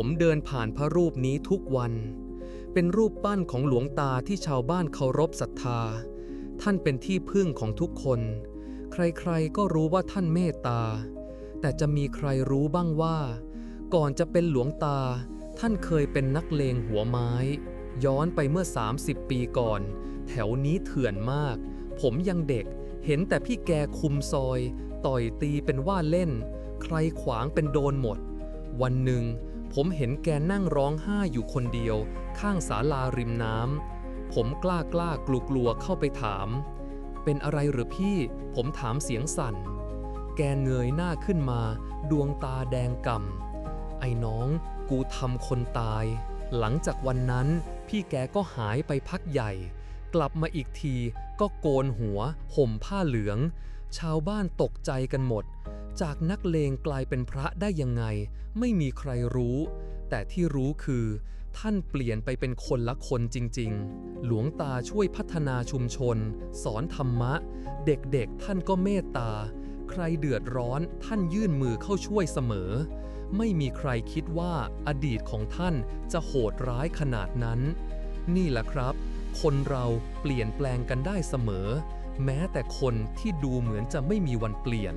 ผมเดินผ่านพระรูปนี้ทุกวัน เป็นรูปปั้นของหลวงตาที่ชาวบ้านเคารพศรัทธา ท่านเป็นที่พึ่งของทุกคน ใครๆก็รู้ว่าท่านเมตตา แต่จะมีใครรู้บ้างว่า ก่อนจะเป็นหลวงตา ท่านเคยเป็นนักเลงหัวไม้ ย้อนไปเมื่อ 30 ปีก่อน แถวนี้เถื่อนมาก ผมยังเด็กเห็นแต่พี่แกคุมซอย ต่อยตีเป็นว่าเล่น ใครขวางเป็นโดนหมด วันหนึ่ง ผมเห็นแกนั่งร้องไห้อยู่คนเดียว ข้างศาลาริมน้ำ ผมกล้ากล้ากลัวกลัวเข้าไปถาม เป็นอะไรหรือพี่ ผมถามเสียงสั่น แกเงยหน้าขึ้นมา ดวงตาแดงก่ำ ไอ้น้องกูทำคนตาย หลังจากวันนั้นพี่แกก็หายไปพักใหญ่ กลับมาอีกทีก็โกนหัว ห่มผ้าเหลือง ชาวบ้านตกใจกันหมด จากนักเลงกลายเป็นพระได้ยังไง ไม่มีใครรู้ แต่ที่รู้คือ ท่านเปลี่ยนไปเป็นคนละคนจริง ๆ หลวงตาช่วยพัฒนาชุมชน สอนธรรมะ เด็กๆท่านก็เมตตา ใครเดือดร้อนท่านยื่นมือเข้าช่วยเสมอ ไม่มีใครคิดว่าอดีตของท่านจะโหดร้ายขนาดนั้น นี่แหละครับ คนเราเปลี่ยนแปลงกันได้เสมอ แม้แต่คนที่ดูเหมือนจะไม่มีวันเปลี่ยน